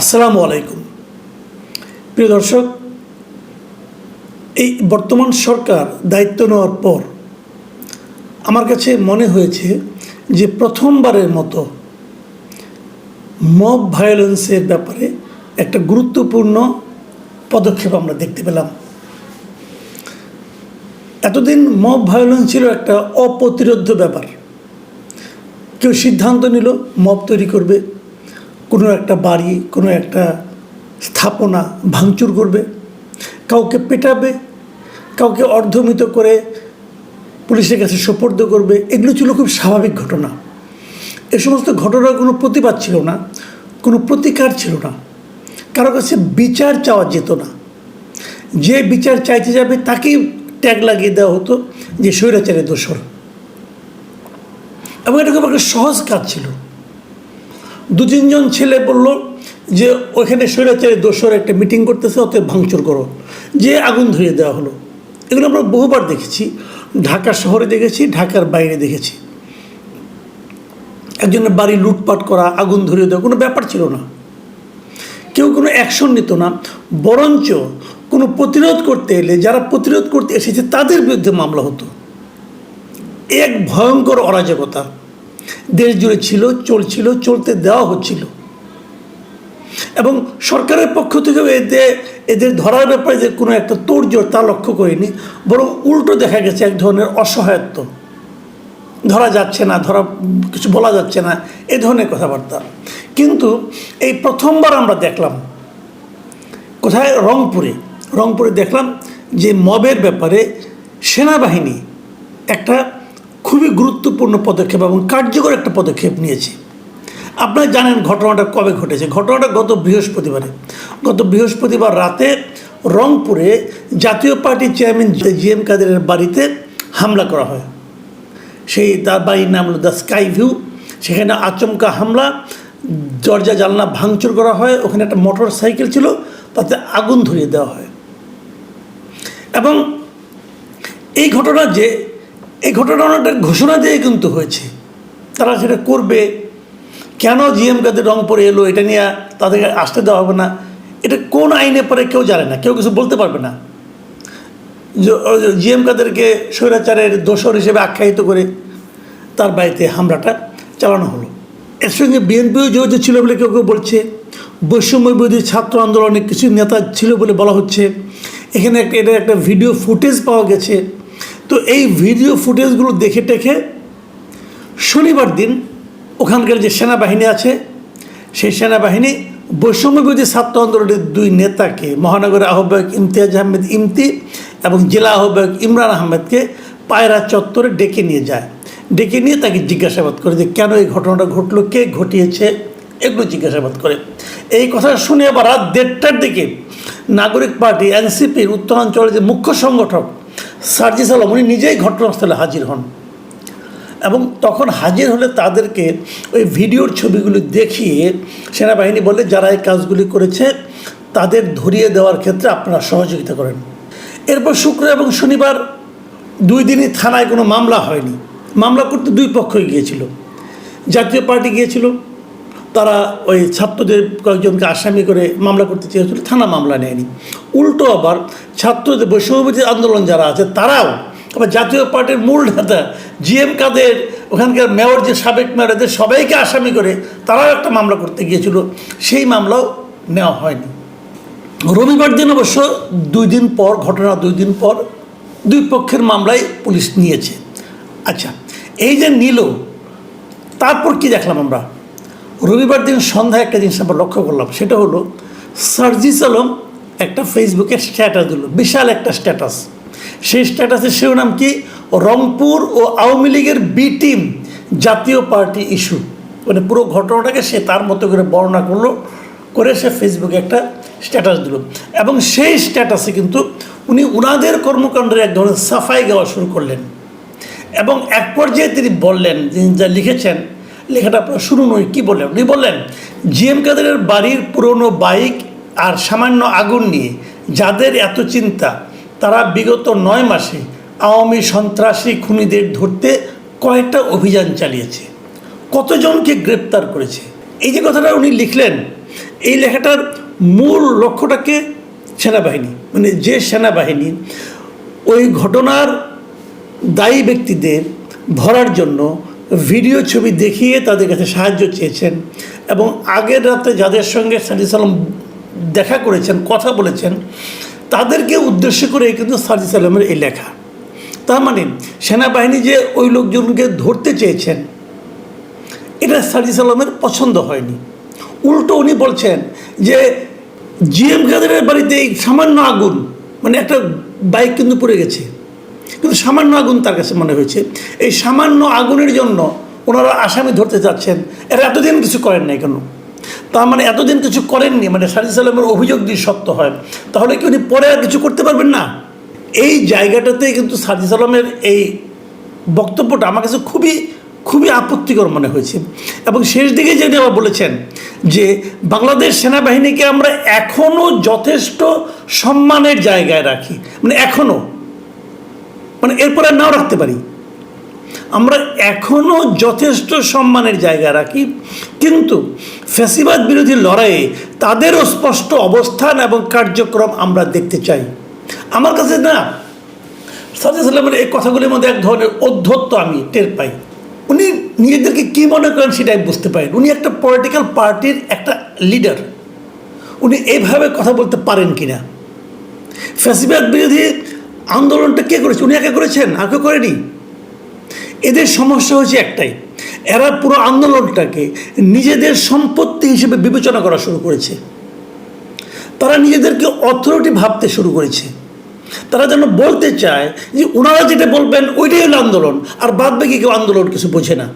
আসসালামু আলাইকুম। প্রিয় দর্শক, এই বর্তমান সরকার দায়িত্ব নেওয়ার পর আমার কাছে মনে হয়েছে যে প্রথমবারের মতো মব ভায়োলেন্সের ব্যাপারে একটা গুরুত্বপূর্ণ পদক্ষেপ আমরা দেখতে পেলাম। এতদিন মব ভায়োলেন্স ছিল একটা অপ্রতিরোধ্য ব্যাপার। কেউ সিদ্ধান্ত নিল মব তৈরি করবে কোনো একটা বাড়ি, কোনো একটা স্থাপনা ভাঙচুর করবে, কাউকে পেটাবে, কাউকে অর্ধমিত করে পুলিশের কাছে সোপর্দ করবে, এগুলো ছিল খুব স্বাভাবিক ঘটনা। এ সমস্ত ঘটনার কোনো প্রতিবাদ ছিল না, কোনো প্রতিকার ছিল না। কারও কাছে বিচার চাওয়া যেত না। যে বিচার চাইতে যাবে তাকেই ট্যাগ লাগিয়ে দেওয়া হতো যে স্বৈরাচারের দোষর। এবং এটা খুব একটা সহজ কাজ ছিল। দু তিনজন ছেলে বলল যে ওখানে স্বৈরাচারের দোষর একটা মিটিং করতেছে ওতে ভাঙচুর করো। যে আগুন ধরিয়ে দেওয়া হলো। এগুলো আমরা বহুবার দেখেছি। ঢাকা শহরে দেখেছি, ঢাকার বাইরে দেখেছি। একজনের বাড়ি লুটপাট করা, আগুন ধরিয়ে দেওয়া, কোনো ব্যাপার ছিল না। কেউ কোনো অ্যাকশন নিত না। বরঞ্চ কোনো প্রতিরোধ করতে এলে, যারা প্রতিরোধ করতে এসেছে, তাদের বিরুদ্ধে মামলা হতো। এক ভয়ঙ্কর অরাজকতা। দেশ জুড়ে ছিল, চলছিল, চলতে দেওয়া হচ্ছিল। এবং সরকারের পক্ষ থেকেও এদের এদের ধরার ব্যাপারে যে কোনো একটা তোড়জোড় তা লক্ষ্য করিনি, বরং উল্টো দেখা গেছে এক ধরনের অসহায়ত্ব। ধরা যাচ্ছে না, ধরা, কিছু বলা যাচ্ছে না, এ ধরনের কথাবার্তা। কিন্তু এই প্রথমবার আমরা দেখলাম, কোথায়? রংপুরে। রংপুরে দেখলাম যে মবের ব্যাপারে সেনাবাহিনী একটা খুবই গুরুত্বপূর্ণ পদক্ষেপ এবং কার্যকর একটা পদক্ষেপ নিয়েছে। আপনারা জানেন ঘটনাটা কবে ঘটেছে। ঘটনাটা গত বৃহস্পতিবারে। গত বৃহস্পতিবার রাতে রংপুরে জাতীয় পার্টির চেয়ারম্যান জি এম কাদেরের বাড়িতে হামলা করা হয়। সেই তার বাড়ির নাম হলো দ্য স্কাই ভিউ। সেখানে আচমকা হামলা, দরজা জানলা ভাঙচুর করা হয়, ওখানে একটা মোটর সাইকেল ছিল, তাতে আগুন ধরিয়ে দেওয়া হয়। এবং এই ঘটনা যে এই ঘটনাটা ঘোষণা দিয়ে কিন্তু হয়েছে। তারা সেটা করবে। কেন জিএম কাদের রং পরে এলো, এটা নিয়ে তাদেরকে আসতে দেওয়া হবে না? এটা কোন আইনে পরে কেউ জানে না, কেউ কিছু বলতে পারবে না। জিএম কাদেরকে স্বৈরাচারের দোষর হিসেবে আখ্যায়িত করে তার বাড়িতে হামলাটা চালানো হলো। এর সঙ্গে বিএনপিও জড়িত ছিল বলে কেউ কেউ বলছে। বৈষম্য বিরোধী ছাত্র আন্দোলনে কিছু নেতা ছিল বলে বলা হচ্ছে। এখানে একটা এটা একটা ভিডিও ফুটেজ পাওয়া গেছে। তো এই ভিডিও ফুটেজগুলো দেখে টেখে শনিবার দিন ওখানকার যে সেনাবাহিনী আছে, সেই সেনাবাহিনী বৈষম্য বিরোধী ছাত্র আন্দোলনের দুই নেতাকে, মহানগরের আহ্বায়ক ইমতিয়াজ আহমেদ ইমতি এবং জেলা আহ্বায়ক ইমরান আহমেদকে পায়রা চত্বরে ডেকে নিয়ে যায়। ডেকে নিয়ে তাকে জিজ্ঞাসাবাদ করে যে, কেন এই ঘটনাটা ঘটলো? কে ঘটিয়েছে? এগুলো জিজ্ঞাসাবাদ করে। এই কথা শুনে আবার রাত দেড়টার দিকে নাগরিক পার্টি, এনসিপির উত্তরাঞ্চলের যে মুখ্য সংগঠক সার্জিস আলম, উনি নিজেই ঘটনাস্থলে হাজির হন। এবং তখন হাজির হলে তাদেরকে ওই ভিডিওর ছবিগুলি দেখিয়ে সেনাবাহিনী বলে, যারা এই কাজগুলি করেছে, তাদের ধরিয়ে দেওয়ার ক্ষেত্রে আপনারা সহযোগিতা করেন। এরপর শুক্র এবং শনিবার দুই দিনই থানায় কোনো মামলা হয়নি। মামলা করতে দুই পক্ষই গিয়েছিল। জাতীয় পার্টি গিয়েছিল। তারা ওই ছাত্রদের কয়েকজনকে আসামি করে মামলা করতে চেয়েছিল, থানা মামলা নেয়নি। উল্টো আবার ছাত্রদের বৈষম্যবিধি আন্দোলন যারা আছে, তারাও আবার জাতীয় পার্টির মূল নেতা জি এম কাদের, ওখানকার মেয়র যে সাবেক মেয়র এদের সবাইকে আসামি করে তারাও একটা মামলা করতে গিয়েছিল। সেই মামলাও নেওয়া হয়নি। রবিবার দিন অবশ্য দুই দিন পর, ঘটনা দুই দিন পর দুই পক্ষের মামলায় পুলিশ নিয়েছে। আচ্ছা এই যে নিল, তারপর কি দেখলাম আমরা? রবিবার দিন সন্ধ্যায় একটা জিনিস আমরা লক্ষ্য করলাম, সেটা হলো সার্জিস আলম একটা ফেসবুকে স্ট্যাটাস দিল, বিশাল একটা স্ট্যাটাস সেই স্ট্যাটাসের শিরোনাম কি? রংপুর ও আওয়ামী লীগের B team Jatiya Party issue মানে পুরো ঘটনাটাকে সে তার মতো করে বর্ণনা করল, করে সে ফেসবুকে একটা স্ট্যাটাস দিল। এবং সেই স্ট্যাটাসে কিন্তু উনি উনাদের কর্মকাণ্ডের এক ধরনের সাফাই গাওয়া শুরু করলেন। এবং এক পর্যায়ে তিনি বললেন, তিনি যা লিখেছেন লেখাটা আপনার শুরু নয় কী বললেন? উনি বললেন, জিএম কাদেরের বাড়ির পুরনো বাইক আর সামান্য আগুন নিয়ে যাদের এত চিন্তা, তারা বিগত নয় মাসে আওয়ামী সন্ত্রাসী খুনিদের ধরতে কয়েকটা অভিযান চালিয়েছে। কতজনকে গ্রেপ্তার করেছে? এই যে কথাটা উনি লিখলেন, এই লেখাটার মূল লক্ষ্যটাকে সেনাবাহিনী মানে যে সেনাবাহিনী, ওই ঘটনার দায়ী ব্যক্তিদের ধরার জন্য ভিডিও ছবি দেখিয়ে তাদের কাছে সাহায্য চেয়েছেন এবং আগের রাতে যাদের সঙ্গে সাজি সালাম দেখা করেছেন, কথা বলেছেন, তাদেরকে উদ্দেশ্য করে কিন্তু সাজি সালামের এই লেখা। তার মানে সেনাবাহিনী যে ওই লোকজনকে ধরতে চেয়েছেন, এটা সাজি সালামের পছন্দ হয়নি। উল্টো উনি বলছেন যে জিএম কাদেরের বাড়িতে এই সামান্য আগুন মানে একটা বাইক কিন্তু পড়ে গেছে। কিন্তু সামান্য আগুন তার কাছে মনে হয়েছে। এই সামান্য আগুনের জন্য ওনারা আসামি ধরতে চাচ্ছেন এরা এতদিন কিছু করেন নাই কেন? তার মানে এতদিন কিছু করেননি মানে সাজি সালামের অভিযোগ দিয়ে সত্য হয়, তাহলে কি উনি পরে আর কিছু করতে পারবেন না? এই জায়গাটাতে কিন্তু সাজি সালামের এই বক্তব্যটা আমার কাছে খুবই খুবই আপত্তিকর মনে হয়েছে। এবং শেষ দিকে যেটা আবার বলেছেন যে বাংলাদেশ সেনাবাহিনীকে আমরা এখনও যথেষ্ট সম্মানের জায়গায় রাখি। মানে এখনও মানে এরপরে নাও রাখতে পারি। আমরা এখনও যথেষ্ট সম্মানের জায়গা রাখি, কিন্তু ফ্যাসিবাদ বিরোধী লড়াইয়ে তাদেরও স্পষ্ট অবস্থান এবং কার্যক্রম আমরা দেখতে চাই। আমার কাছে না সাজা সাল্লামের এই কথাগুলির মধ্যে এক ধরনের অধ্যত্ত আমি টের পাই। উনি নিজেদেরকে কী মনে করেন সেটা আমি বুঝতে পারেন উনি একটা পলিটিক্যাল পার্টির একটা লিডার উনি এইভাবে কথা বলতে পারেন কি না ফ্যাসিবাদ বিরোধী আন্দোলনটা কে করেছে? উনি একা করেছেন? আর কেউ করেনি? এদের সমস্যা হচ্ছে একটাই, এরা পুরো আন্দোলনটাকে নিজেদের সম্পত্তি হিসেবে বিবেচনা করা শুরু করেছে। তারা নিজেদেরকে অথরিটি ভাবতে শুরু করেছে। তারা যেন বলতে চায় যে ওনারা যেটা বলবেন ওইটাই হলো আন্দোলন, আর বাদ বাকি কেউ আন্দোলন কিছু বোঝে না।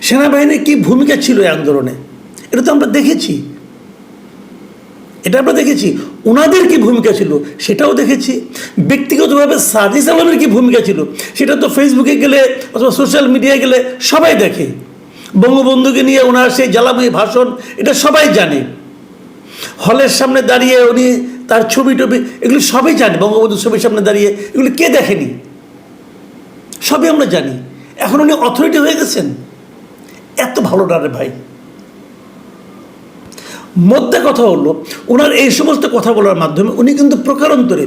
সেনাবাহিনীর কী ভূমিকা ছিল এই আন্দোলনে? এটা তো আমরা দেখেছি। এটা আমরা দেখেছি। ওনাদের কি ভূমিকা ছিল? সেটাও দেখেছি। ব্যক্তিগতভাবে সাজিস আলমের কি ভূমিকা ছিল? সেটা তো ফেসবুকে গেলে অথবা সোশ্যাল মিডিয়ায় গেলে সবাই দেখে। বঙ্গবন্ধুকে নিয়ে ওনার সেই জ্বালাময়ী ভাষণ, এটা সবাই জানে। হলের সামনে দাঁড়িয়ে উনি তার ছবি টবি, এগুলি সবই জানে, বঙ্গবন্ধুর ছবির সামনে দাঁড়িয়ে। এগুলি কে দেখেনি? সবই আমরা জানি। এখন উনি অথরিটি হয়ে গেছেন? এত ভালো না রে ভাই। মধ্যে কথা হলো, ওনার এই সমস্ত কথা বলার মাধ্যমে উনি কিন্তু প্রকারান্তরে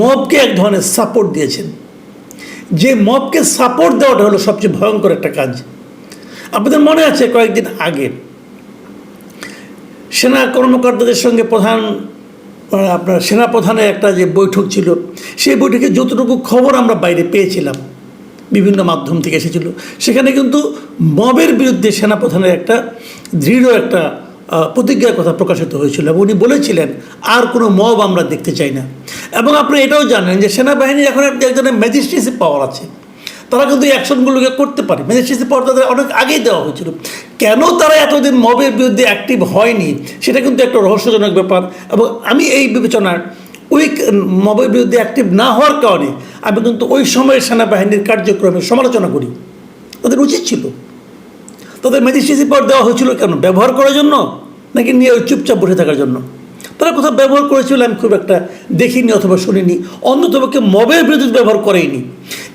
মবকে এক ধরনের সাপোর্ট দিয়েছেন। যে মবকে সাপোর্ট দেওয়াটা হলো সবচেয়ে ভয়ঙ্কর একটা কাজ। আপনাদের মনে আছে কয়েকদিন আগে সেনা কর্মকর্তাদের সঙ্গে প্রধান আপনার সেনাপ্রধানের একটা যে বৈঠক ছিল, সেই বৈঠকে যতটুকু খবর আমরা বাইরে পেয়েছিলাম, বিভিন্ন মাধ্যম থেকে এসেছিল, সেখানে কিন্তু মবের বিরুদ্ধে সেনাপ্রধানের একটা দৃঢ় একটা প্রতিজ্ঞার কথা প্রকাশিত হয়েছিল এবং উনি বলেছিলেন, আর কোনো মব আমরা দেখতে চাই না। এবং আপনি এটাও জানেন যে সেনাবাহিনীর এখন একজনের ম্যাজিস্ট্রেসি পাওয়ার আছে। তারা কিন্তু অ্যাকশনগুলোকে করতে পারে। ম্যাজিস্ট্রেসি পাওয়ার তাদের অনেক আগেই দেওয়া হয়েছিল। কেন তারা এতদিন মবের বিরুদ্ধে অ্যাক্টিভ হয়নি, সেটা কিন্তু একটা রহস্যজনক ব্যাপার। এবং আমি এই বিবেচনার ওই মবের বিরুদ্ধে অ্যাক্টিভ না হওয়ার কারণে আমি কিন্তু ওই সময়ের সেনাবাহিনীর কার্যক্রমের সমালোচনা করি। তাদের উচিত ছিল। তাদের ম্যাজিস্ট্রেসি পাওয়ার দেওয়া হয়েছিল কেন? ব্যবহার করার জন্য? নাকি নিয়ে চুপচাপ বসে থাকার জন্য? তারা কোথাও ব্যবহার করেছিল? আমি খুব একটা দেখিনি অথবা শুনিনি। অন্যতপক্ষে মবের বিরুদ্ধে ব্যবহার করেইনি।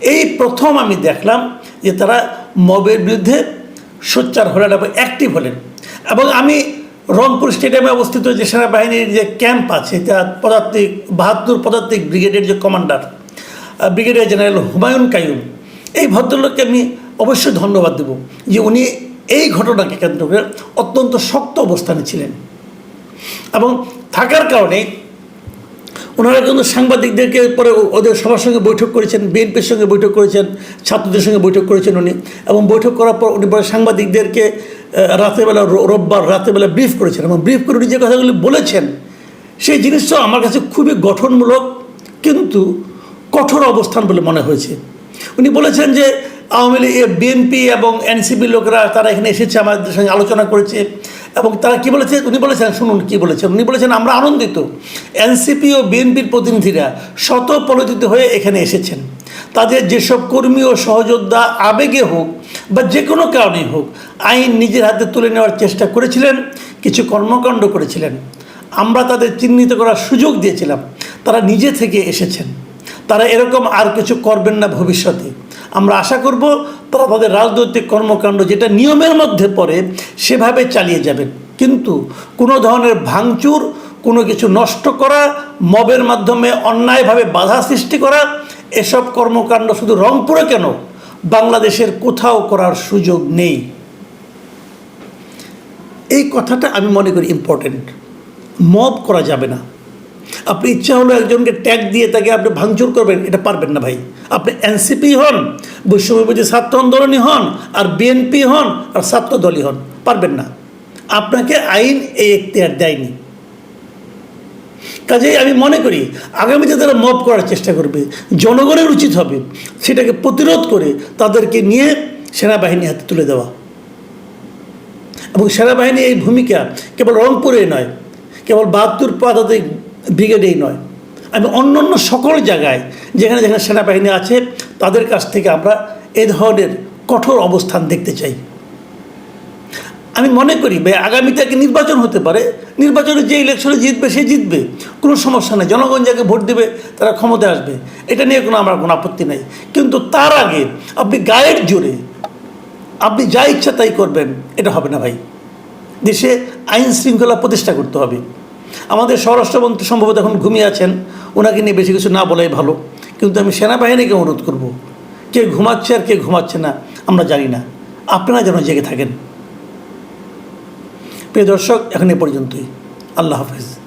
এই প্রথম আমি দেখলাম যে তারা মবের বিরুদ্ধে সোচ্চার হলেন এবং অ্যাক্টিভ হলেন। এবং আমি রংপুর স্টেডিয়ামে অবস্থিত যে সেনাবাহিনীর যে ক্যাম্প আছে যা পদাতিক, বাহাত্তর পদাতিক ব্রিগেডের যে commander brigadier general Humayun Qayyum এই ভদ্রলোককে আমি অবশ্যই ধন্যবাদ দেব যে উনি এই ঘটনাকে কেন্দ্র করে অত্যন্ত শক্ত অবস্থানে ছিলেন। এবং থাকার কারণে ওনারা কিন্তু সাংবাদিকদেরকে পরে ওদের সবার সঙ্গে বৈঠক করেছেন বিএনপির সঙ্গে বৈঠক করেছেন ছাত্রদের সঙ্গে বৈঠক করেছেন উনি। এবং বৈঠক করার পর উনি পরে সাংবাদিকদেরকে আহ, রাতেরবেলা রো- রোববার রাতেরবেলা ব্রিফ করেছেন। এবং ব্রিফ করে উনি যে কথাগুলি বলেছেন সেই জিনিসটা আমার কাছে খুবই গঠনমূলক কিন্তু কঠোর অবস্থান বলে মনে হয়েছে। উনি বলেছেন যে আওয়ামী লীগ বিএনপি এবং এনসিপি লোকেরা তারা এখানে এসেছে, আমাদের সঙ্গে আলোচনা করেছে এবং তারা কি বলেছে? উনি বলেছেন, শুনুন কি বলেছেন। উনি বলেছেন, আমরা আনন্দিত। এনসিপি ও বিএনপির প্রতিনিধিরা শত পরিচিত হয়ে এখানে এসেছেন। তাদের যেসব কর্মী ও সহযোদ্ধা আবেগে হোক বা যে কোনো কারণেই হোক, আইন নিজের হাতে তুলে নেওয়ার চেষ্টা করেছিলেন, কিছু কর্মকাণ্ড করেছিলেন। আমরা তাদের চিহ্নিত করার সুযোগ দিয়েছিলাম। তারা নিজে থেকে এসেছেন। তারা এরকম আর কিছু করবেন না ভবিষ্যতে। আমরা আশা করব তারা তাদের রাজনৈতিক কর্মকাণ্ড যেটা নিয়মের মধ্যে পড়ে, সেভাবে চালিয়ে যাবেন কিন্তু কোনো ধরনের ভাঙচুর, কোনো কিছু নষ্ট করা, মবের মাধ্যমে অন্যায়ভাবে বাধা সৃষ্টি করা, এসব কর্মকাণ্ড শুধু রংপুরে কেন? বাংলাদেশের কোথাও করার সুযোগ নেই। এই কথাটা আমি মনে করি ইম্পর্টেন্ট মব করা যাবে না। আপনি ইচ্ছা হলো একজনকে ট্যাগ দিয়ে তাকে আপনি ভাঙচুর করবেন, এটা পারবেন না ভাই। আপনি এনসিপি হন বৈষম্যবাদী ছাত্র আন্দোলনী হন, আর বিএনপি হন, আর ছাত্র দলই হন, পারবেন না। আপনাকে আইন এই এখতিয়ার দেয়নি। কাজেই আমি মনে করি, আগামীতে তারা মব করার চেষ্টা করবে, জনগণের উচিত হবে সেটাকে প্রতিরোধ করে তাদেরকে নিয়ে সেনাবাহিনী হাতে তুলে দেওয়া। এবং সেনাবাহিনী এই ভূমিকা কেবল রংপুরে নয়, কেবল বাহাত্তর পদাতিক ব্রিগেডেই নয়। আমি অন্য অন্য সকল জায়গায় যেখানে যেখানে সেনাবাহিনী আছে, তাদের কাছ থেকে আমরা এ ধরনের কঠোর অবস্থান দেখতে চাই। আমি মনে করি ভাই, আগামীতে একটা নির্বাচন হতে পারে। নির্বাচনে যে ইলেকশনে জিতবে, সে জিতবে। কোনো সমস্যা নেই। জনগণ যাকে ভোট দেবে, তারা ক্ষমতায় আসবে। এটা নিয়ে কোনো আমার কোনো আপত্তি নেই। কিন্তু তার আগে আপনি গায়ের জোরে, আপনি যা ইচ্ছা তাই করবেন, এটা হবে না ভাই। দেশে আইন শৃঙ্খলা প্রতিষ্ঠা করতে হবে। আমাদের স্বরাষ্ট্রমন্ত্রী সম্ভবত এখন ঘুমিয়ে আছেন। ওনাকে নিয়ে বেশি কিছু না বলাই ভালো। কিন্তু আমি সেনাবাহিনীকে অনুরোধ করব, কে ঘুমাচ্ছে আর কে ঘুমাচ্ছে না, আমরা জানি না। আপনারা যেন জেগে থাকেন। প্রিয় দর্শক, এখন এ পর্যন্তই। আল্লাহ হাফেজ।